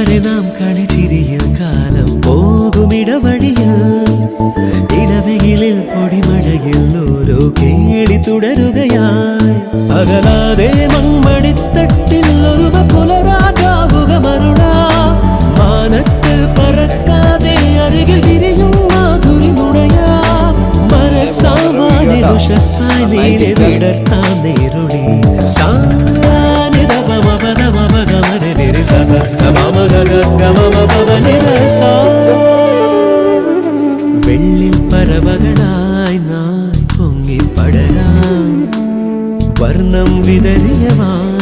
വരെ നാം കളിച്ചിരിയിൽ കാലം പോകുമിടവഴിയിൽ ഇളവെയിലിൽ പൊടിമഴയിൽ ഓരോ കേളി തുടരുകയായി. അകലാതെ മൺമണിത്തട്ടിൽ ഒരു പുലരാകാവുക മരുണ. മാനത്ത് പറക്കാതെ അരികിൽ വിരിയും മാധുരി നുണയ മനസ്സാവാനെ ദുഷസായി നീലെ സാ സമമകമമപവനിരസാ വെള്ളിൽ പരവകളായി നായ് പൊങ്ങിപ്പടരാം വർണ്ണം വിതറിയവാ